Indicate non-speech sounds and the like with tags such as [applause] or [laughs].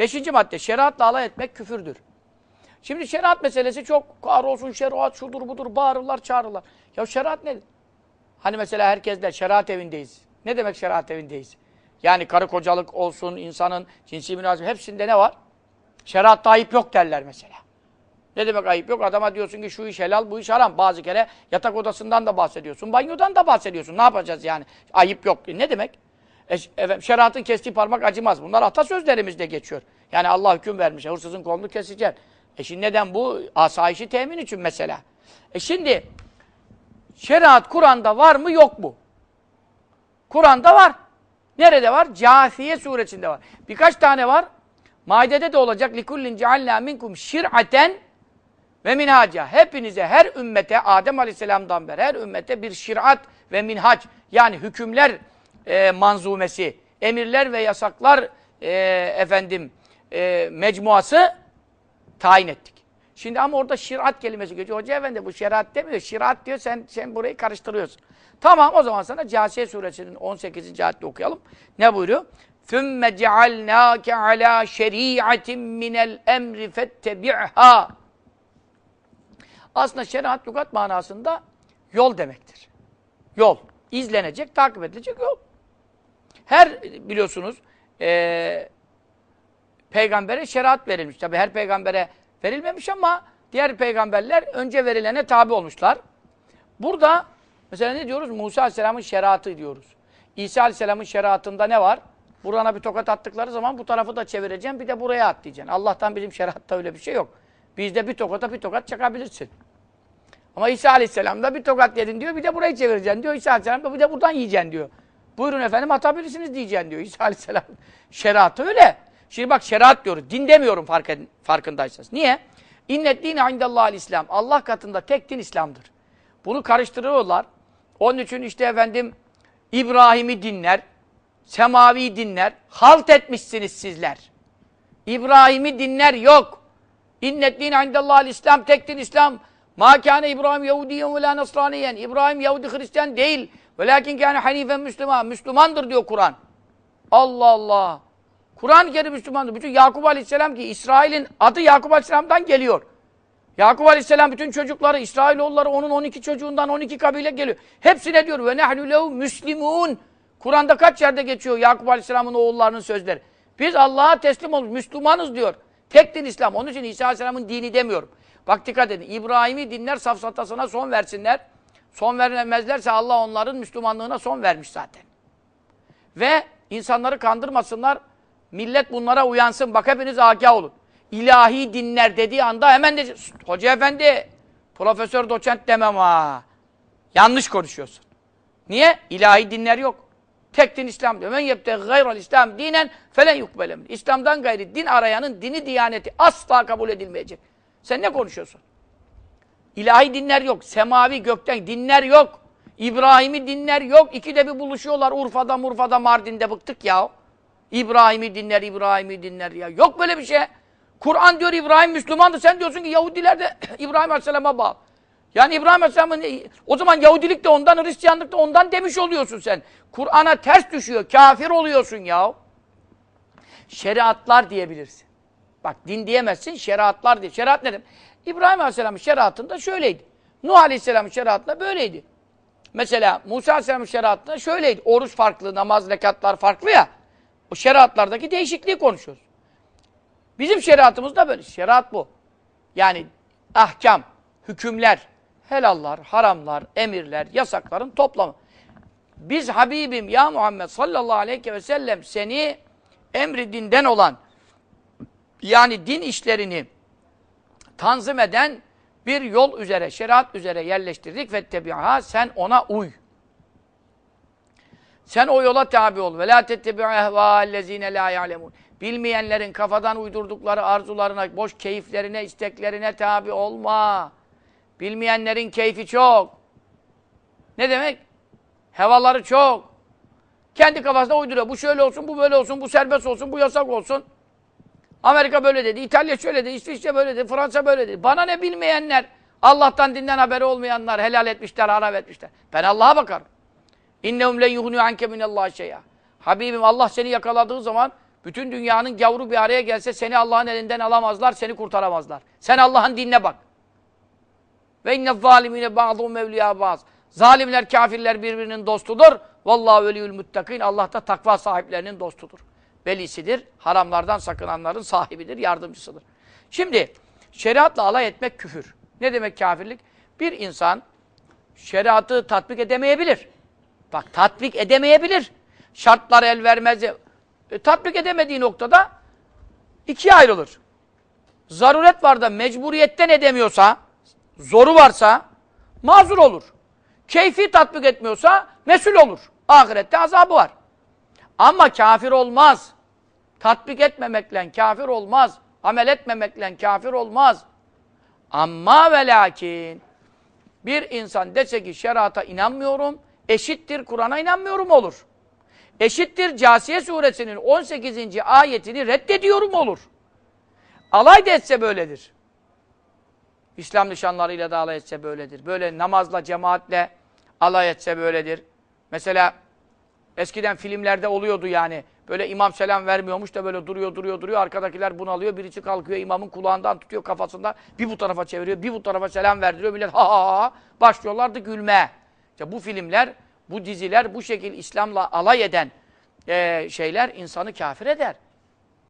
Beşinci madde, şeriatla alay etmek küfürdür. Şimdi şeriat meselesi çok kahrolsun şeriat şudur budur bağırırlar çağırırlar. Ya şeriat nedir? Hani mesela herkesler şeriat evindeyiz. Ne demek şeriat evindeyiz? Yani karı kocalık olsun, insanın cinsi münasebet hepsinde ne var? Şeriatta ayıp yok derler mesela. Ne demek ayıp yok? Adama diyorsun ki şu iş helal, bu iş haram. Bazı kere yatak odasından da bahsediyorsun, banyodan da bahsediyorsun. Ne yapacağız yani? Ayıp yok. E ne demek? E, efendim, şeriatın kestiği parmak acımaz. Bunlar atasözlerimizde geçiyor. Yani Allah hüküm vermiş. Hırsızın kolunu keseceksin. E şimdi neden bu? Asayişi temin için mesela. E şimdi şeriat Kur'an'da var mı yok mu? Kur'an'da var. Nerede var? Câfiye suresinde var. Birkaç tane var. Maide'de de olacak. لِكُلِّنْ جَعَلْنَا مِنْكُمْ şir'aten ve minhaca. Hepinize, her ümmete, Adem Aleyhisselam'dan beri her ümmete bir şir'at ve minhac, yani hükümler e, manzumesi, emirler ve yasaklar e, efendim e, mecmuası tayin ettik. Şimdi ama orada şirat kelimesi geçiyor. Hoca efendi bu şirat demiyor. Şirat diyor sen sen burayı karıştırıyorsun. Tamam o zaman sana Câsiye suresinin 18. ayette okuyalım. Ne buyuruyor? ثُمَّ جَعَلْنَاكَ عَلَى شَرِيعَةٍ مِنَ الْاَمْرِ فَاتَّبِعْهَا Aslında şeriat lügat manasında yol demektir. Yol. İzlenecek, takip edilecek yol. Her biliyorsunuz eee peygambere şeriat verilmiş. Tabi her peygambere verilmemiş ama diğer peygamberler önce verilene tabi olmuşlar. Burada mesela ne diyoruz? Musa Aleyhisselam'ın şeriatı diyoruz. İsa Aleyhisselam'ın şeriatında ne var? Burana bir tokat attıkları zaman bu tarafı da çevireceğim bir de buraya at diyeceksin. Allah'tan bizim şeriatta öyle bir şey yok. Bizde bir tokata bir tokat çakabilirsin. Ama İsa Aleyhisselam'da bir tokat yedin diyor bir de burayı çevireceksin diyor. İsa Aleyhisselam'da bir de buradan yiyeceksin diyor. Buyurun efendim atabilirsiniz diyeceksin diyor. İsa Aleyhisselam [laughs] şeriatı öyle. Şimdi bak şeriat diyoruz. Din demiyorum fark edin, farkındaysanız. Niye? İnnet dine indallahil İslam. Allah katında tek din İslam'dır. Bunu karıştırıyorlar. Onun için işte efendim İbrahim'i dinler, semavi dinler. Halt etmişsiniz sizler. İbrahim'i dinler yok. İnnet dine indallahil İslam. Tek din İslam. Ma kâne İbrahim Yahudiyen ve la Nasraniyen. İbrahim Yahudi Hristiyan değil. Velakin kâne hanifen Müslüman. Müslümandır diyor Kur'an. Allah Allah. Kur'an-ı Kerim Müslümandır. Bütün Yakup Aleyhisselam ki İsrail'in adı Yakup Aleyhisselam'dan geliyor. Yakup Aleyhisselam bütün çocukları, İsrailoğulları onun 12 çocuğundan 12 kabile geliyor. Hepsine diyor ve nehnu lehu müslimun. Kur'an'da kaç yerde geçiyor Yakup Aleyhisselam'ın oğullarının sözleri. Biz Allah'a teslim olmuş, Müslümanız diyor. Tek din İslam. Onun için İsa Aleyhisselam'ın dini demiyorum. Bak dikkat edin. İbrahim'i dinler safsatasına son versinler. Son vermezlerse Allah onların Müslümanlığına son vermiş zaten. Ve insanları kandırmasınlar. Millet bunlara uyansın. Bak hepiniz agah olun. İlahi dinler dediği anda hemen de hoca efendi, profesör doçent demem ha. Yanlış konuşuyorsun. Niye? İlahi dinler yok. Tek din İslam diyor. Men yebte gayral İslam dinen felen yukbele İslam'dan gayri din arayanın dini diyaneti asla kabul edilmeyecek. Sen ne konuşuyorsun? İlahi dinler yok. Semavi gökten dinler yok. İbrahim'i dinler yok. İkide bir buluşuyorlar Urfa'da, Murfa'da, Mardin'de bıktık ya. İbrahim'i dinler, İbrahim'i dinler ya. Yok böyle bir şey. Kur'an diyor İbrahim Müslümandı. Sen diyorsun ki Yahudiler de [clears throat] İbrahim Aleyhisselam'a bağlı. Yani İbrahim Aleyhisselam'ın o zaman Yahudilik de ondan, Hristiyanlık da ondan demiş oluyorsun sen. Kur'an'a ters düşüyor. Kafir oluyorsun ya. Şeriatlar diyebilirsin. Bak din diyemezsin, şeriatlar diye. Şeriat ne demek? İbrahim Aleyhisselam'ın şeriatında şöyleydi. Nuh Aleyhisselam'ın şeriatında böyleydi. Mesela Musa Aleyhisselam'ın şeriatında şöyleydi. Oruç farklı, namaz, rekatlar farklı ya. O şeriatlardaki değişikliği konuşuyoruz. Bizim şeriatımız da böyle. Şeriat bu. Yani ahkam, hükümler, helallar, haramlar, emirler, yasakların toplamı. Biz Habibim ya Muhammed sallallahu aleyhi ve sellem seni emri dinden olan yani din işlerini tanzim eden bir yol üzere, şeriat üzere yerleştirdik ve tebiha sen ona uy. Sen o yola tabi ol. Ve la tettebi'u ehvâllezîne lâ ya'lemûn. Bilmeyenlerin kafadan uydurdukları arzularına, boş keyiflerine, isteklerine tabi olma. Bilmeyenlerin keyfi çok. Ne demek? Hevaları çok. Kendi kafasında uyduruyor. Bu şöyle olsun, bu böyle olsun, bu serbest olsun, bu yasak olsun. Amerika böyle dedi, İtalya şöyle dedi, İsviçre böyle dedi, Fransa böyle dedi. Bana ne bilmeyenler, Allah'tan dinden haberi olmayanlar helal etmişler, haram etmişler. Ben Allah'a bakarım. İnnehum len yuhnu anke minallahi şey'a. Habibim Allah seni yakaladığı zaman Bütün dünyanın gavuru bir araya gelse seni Allah'ın elinden alamazlar, seni kurtaramazlar. Sen Allah'ın dinine bak. Ve inne zalimine ba'dhum mevliya ba'd. Zalimler, kafirler birbirinin dostudur. Vallahi veliyül muttakin. Allah da takva sahiplerinin dostudur. Velisidir. Haramlardan sakınanların sahibidir, yardımcısıdır. Şimdi şeriatla alay etmek küfür. Ne demek kafirlik? Bir insan şeriatı tatbik edemeyebilir. Bak tatbik edemeyebilir. Şartlar el vermez. E, tatbik edemediği noktada ikiye ayrılır. Zaruret var da mecburiyetten edemiyorsa, zoru varsa mazur olur. Keyfi tatbik etmiyorsa mesul olur. Ahirette azabı var. Ama kafir olmaz. Tatbik etmemekle kafir olmaz. Amel etmemekle kafir olmaz. Ama ve lakin bir insan dese ki şerata inanmıyorum, eşittir Kur'an'a inanmıyorum olur. Eşittir Casiye suresinin 18. ayetini reddediyorum olur. Alay da etse böyledir. İslam nişanlarıyla da alay etse böyledir. Böyle namazla, cemaatle alay etse böyledir. Mesela eskiden filmlerde oluyordu yani. Böyle imam selam vermiyormuş da böyle duruyor, duruyor, duruyor. Arkadakiler bunalıyor. Birisi kalkıyor imamın kulağından tutuyor kafasında. Bir bu tarafa çeviriyor, bir bu tarafa selam verdiriyor. Millet ha ha ha başlıyorlardı gülmeye. İşte bu filmler, bu diziler bu şekil İslam'la alay eden eee, şeyler insanı kafir eder.